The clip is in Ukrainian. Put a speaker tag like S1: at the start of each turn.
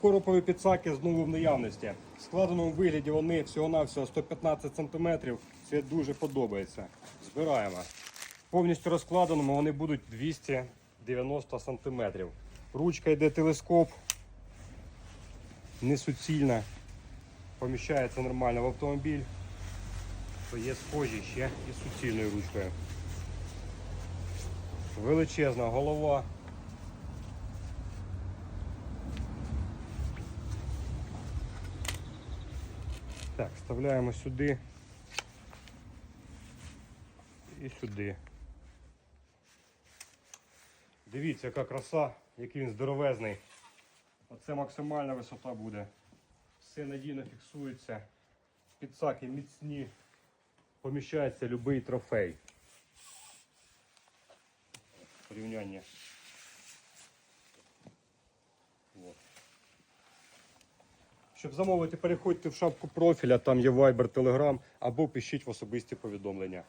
S1: Коропові підсаки знову в наявності. В складеному вигляді вони всього-навсього 115 см. Це дуже подобається. Збираємо. Повністю розкладеному вони будуть 290 см. Ручка йде телескоп, не суцільна, поміщається нормально в автомобіль, то є схожі ще і суцільною ручкою. Величезна голова. Так, вставляємо сюди і сюди. Дивіться, яка краса, який він здоровезний. Оце максимальна висота буде. Все надійно фіксується. Підсаки міцні. Поміщається будь-який трофей. Порівняння. Щоб замовити, переходьте в шапку профіля, там є Viber, Telegram або пишіть в особисті повідомлення.